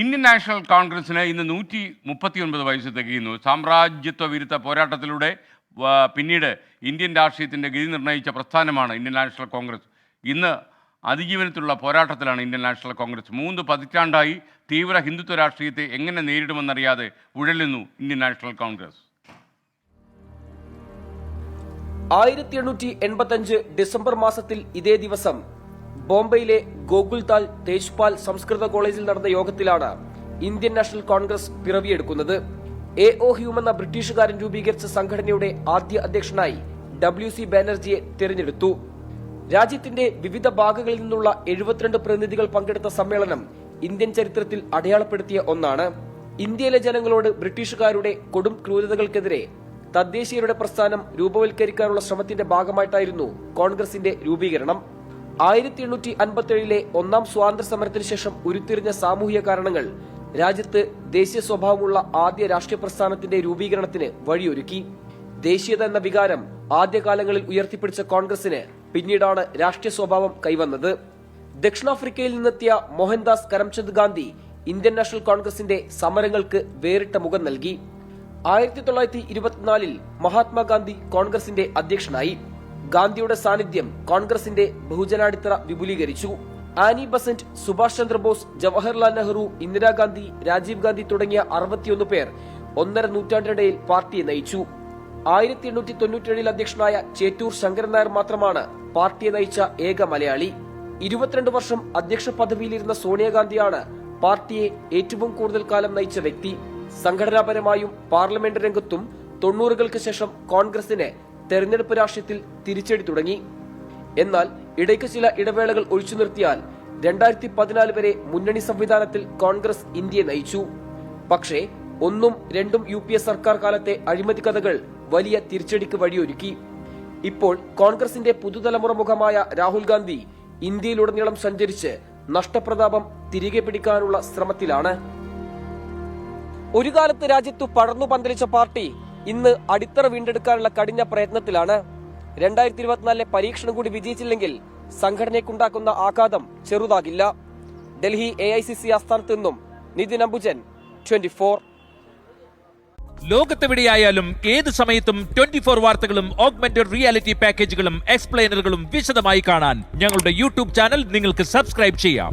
Indian national കോൺഗ്രസിന് ഇന്ന് നൂറ്റി മുപ്പത്തി ഒൻപത് വയസ്സ് തികയുന്നു. സാമ്രാജ്യത്വ വിരുദ്ധ പോരാട്ടത്തിലൂടെ പിന്നീട് ഇന്ത്യൻ രാഷ്ട്രീയത്തിന്റെ ഗതി നിർണയിച്ച പ്രസ്ഥാനമാണ് ഇന്ത്യൻ നാഷണൽ കോൺഗ്രസ്. ഇന്ന് അതിജീവനത്തിലുള്ള പോരാട്ടത്തിലാണ് ഇന്ത്യൻ നാഷണൽ കോൺഗ്രസ്. മൂന്ന് പതിറ്റാണ്ടായി തീവ്ര ഹിന്ദുത്വ രാഷ്ട്രീയത്തെ എങ്ങനെ നേരിടുമെന്നറിയാതെ ഉഴലുന്നു ഇന്ത്യൻ നാഷണൽ കോൺഗ്രസ്. ആയിരത്തി എണ്ണൂറ്റി എൺപത്തഞ്ച് ഡിസംബർ മാസത്തിൽ ഇതേ ദിവസം ബോംബെയിലെ ഗോകുൽതാൽ തേജ്പാൽ സംസ്കൃത കോളേജിൽ നടന്ന യോഗത്തിലാണ് ഇന്ത്യൻ നാഷണൽ കോൺഗ്രസ് പിറവിയെടുക്കുന്നത്. എ ഒ ഹ്യൂം എന്ന ബ്രിട്ടീഷുകാരൻ രൂപീകരിച്ച സംഘടനയുടെ ആദ്യ അധ്യക്ഷനായി ഡബ്ല്യു സി ബാനർജിയെ തിരഞ്ഞെടുത്തു. രാജ്യത്തിന്റെ വിവിധ ഭാഗങ്ങളിൽ നിന്നുള്ള എഴുപത്തിരണ്ട് പ്രതിനിധികൾ പങ്കെടുത്ത സമ്മേളനം ഇന്ത്യൻ ചരിത്രത്തിൽ അടയാളപ്പെടുത്തിയ ഒന്നാണ്. ഇന്ത്യയിലെ ജനങ്ങളോട് ബ്രിട്ടീഷുകാരുടെ കൊടും ക്രൂരതകൾക്കെതിരെ തദ്ദേശീയരുടെ പ്രസ്ഥാനം രൂപവൽക്കരിക്കാനുള്ള ശ്രമത്തിന്റെ ഭാഗമായിട്ടായിരുന്നു കോൺഗ്രസിന്റെ രൂപീകരണം. ആയിരത്തി എണ്ണൂറ്റി അൻപത്തിയേഴിലെ ഒന്നാം സ്വാതന്ത്ര്യ സമരത്തിന് ശേഷം ഉരുത്തിരിഞ്ഞ സാമൂഹിക കാരണങ്ങൾ രാജ്യത്ത് ദേശീയ സ്വഭാവമുള്ള ആദ്യ രാഷ്ട്രീയ പ്രസ്ഥാനത്തിന്റെ രൂപീകരണത്തിന് വഴിയൊരുക്കി. ദേശീയത എന്ന വികാരം ആദ്യകാലങ്ങളിൽ ഉയർത്തിപ്പിടിച്ച കോൺഗ്രസിന് പിന്നീടാണ് രാഷ്ട്രീയ സ്വഭാവം കൈവന്നത്. ദക്ഷിണാഫ്രിക്കയിൽ നിന്നെത്തിയ മോഹൻദാസ് കരംചന്ദ് ഗാന്ധി ഇന്ത്യൻ നാഷണൽ കോൺഗ്രസിന്റെ സമരങ്ങൾക്ക് വേറിട്ട മുഖം നൽകി. ആയിരത്തി തൊള്ളായിരത്തി ഇരുപത്തിനാലിൽ മഹാത്മാഗാന്ധി കോൺഗ്രസിന്റെ അധ്യക്ഷനായി. ഗാന്ധിയുടെ സാന്നിധ്യം കോൺഗ്രസിന്റെ ബഹുജനാടിത്തറ വിപുലീകരിച്ചു. ആനി ബസന്റ് സുഭാഷ് ചന്ദ്രബോസ് ജവഹർലാൽ നെഹ്റു ഇന്ദിരാഗാന്ധി രാജീവ് ഗാന്ധി തുടങ്ങിയ അറുപത്തിയൊന്ന് പേർ ഒന്നര നൂറ്റാണ്ടിനിടയിൽ പാർട്ടിയെ നയിച്ചു. ആയിരത്തി എണ്ണൂറ്റി തൊണ്ണൂറ്റേഴിൽ അധ്യക്ഷനായ ചേറ്റൂർ ശങ്കരൻ നായർ മാത്രമാണ് പാർട്ടിയെ നയിച്ച ഏക മലയാളി. ഇരുപത്തിരണ്ട് വർഷം അധ്യക്ഷ പദവിയിലിരുന്ന സോണിയാഗാന്ധിയാണ് പാർട്ടിയെ ഏറ്റവും കൂടുതൽ കാലം നയിച്ച വ്യക്തി. സംഘടനാപരമായും പാർലമെന്റ് രംഗത്തും തൊണ്ണൂറുകൾക്ക് ശേഷം കോൺഗ്രസിന് തെരഞ്ഞെടുപ്പ് രാഷ്ട്രീയത്തിൽ തിരിച്ചടി തുടങ്ങി. എന്നാൽ ഇടയ്ക്ക് ചില ഇടവേളകൾ ഒഴിച്ചു നിർത്തിയാൽ രണ്ടായിരത്തി പതിനാല് വരെ മുന്നണി സംവിധാനത്തിൽ കോൺഗ്രസ് ഇന്ത്യയെ നയിച്ചു. പക്ഷേ ഒന്നും രണ്ടും യു പി എ സർക്കാർ കാലത്തെ അഴിമതി കഥകൾ വലിയ തിരിച്ചടിക്ക് വഴിയൊരുക്കി. ഇപ്പോൾ കോൺഗ്രസിന്റെ പുതുതലമുറ മുഖമായ രാഹുൽ ഗാന്ധി ഇന്ത്യയിലുടനീളം സഞ്ചരിച്ച് നഷ്ടപ്രതാപം തിരികെ പിടിക്കാനുള്ള ശ്രമത്തിലാണ്. ഒരു കാലത്ത് രാജ്യത്തു പടർന്നു പന്തലിച്ച പാർട്ടി ഇന്ന് അടിത്തറ വീണ്ടെടുക്കാനുള്ള കഠിന പ്രയത്നത്തിലാണ് രണ്ടായിരത്തി ഇരുപത്തിനാലിലെ പരീക്ഷണം കൂടി വിജയിച്ചില്ലെങ്കിൽ സംഘടനയ്ക്കുണ്ടാക്കുന്ന ആഘാതം ചെറുതാകില്ല. Delhi A I C C ആസ്ഥാനത്ത് നിന്നും നിതിൻ അംബുജൻ ട്വന്റി ഫോർ. ലോകത്തെവിടെയായാലും ഏത് സമയത്തും ട്വന്റി ഫോർ വാർത്തകളും ഓഗ്മെന്റഡ് റിയാലിറ്റി പാക്കേജുകളും എക്സ്പ്ലെയിനറുകളും വിശദമായി കാണാൻ ഞങ്ങളുടെ യൂട്യൂബ് ചാനൽ നിങ്ങൾക്ക് സബ്സ്ക്രൈബ് ചെയ്യാം.